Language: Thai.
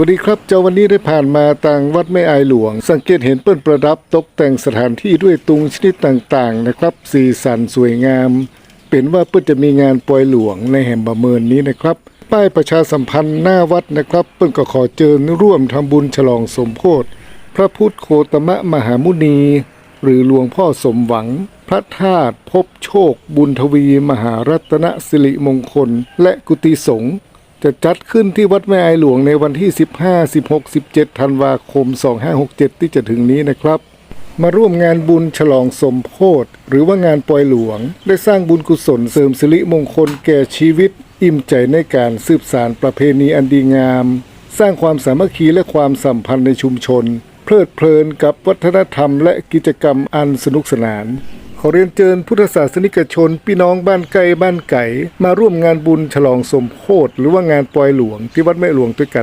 วัสดีครับ เจ้าวันนี้ได้ผ่านมาต่างวัดแม่อายหลวง สังเกตเห็นเปิ้นประดับตกแต่งสถานที่ด้วยตุงชนิดต่างๆ นะครับ สีสันสวยงาม เป็นว่าเปิ้นจะมีงานปล่อยหลวงในแห่งบะเมินนี้นะครับ ป้ายประชาสัมพันธ์หน้าวัดนะครับ เปิ้นก็ขอเจิญร่วมทำบุญฉลองสมโพธิพระพุทธโคตมะมหามุนี หรือหลวงพ่อสมหวัง พระธาตุพบโชค บุญทวี มหารัตนสิริมงคล และกุฏิสงฆ์ จะจัดขึ้นที่วัดแม่ไอหลวงในวันที่ 15 16 17 ธันวาคม 2567 ที่จะถึงนี้นะครับ มาร่วมงานบุญฉลองสมโพธิหรือว่างานปล่อยหลวง ได้สร้างบุญกุศลเสริมสิริมงคลแก่ชีวิต อิ่มใจในการสืบสารประเพณีอันดีงาม สร้างความสามัคคีและความสัมพันธ์ในชุมชน เพลิดเพลินกับวัฒนธรรมและกิจกรรมอันสนุกสนาน อเรียนเชิญพุทธศาสนิกชน พี่น้องบ้านไกลบ้านไก่ มาร่วมงานบุญฉลองสมโพธิหรือว่างานปล่อยหลวงที่วัดแม่หลวงด้วยกัน